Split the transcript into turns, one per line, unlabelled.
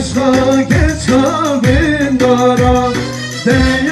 Geç ha geç ha bindara Değil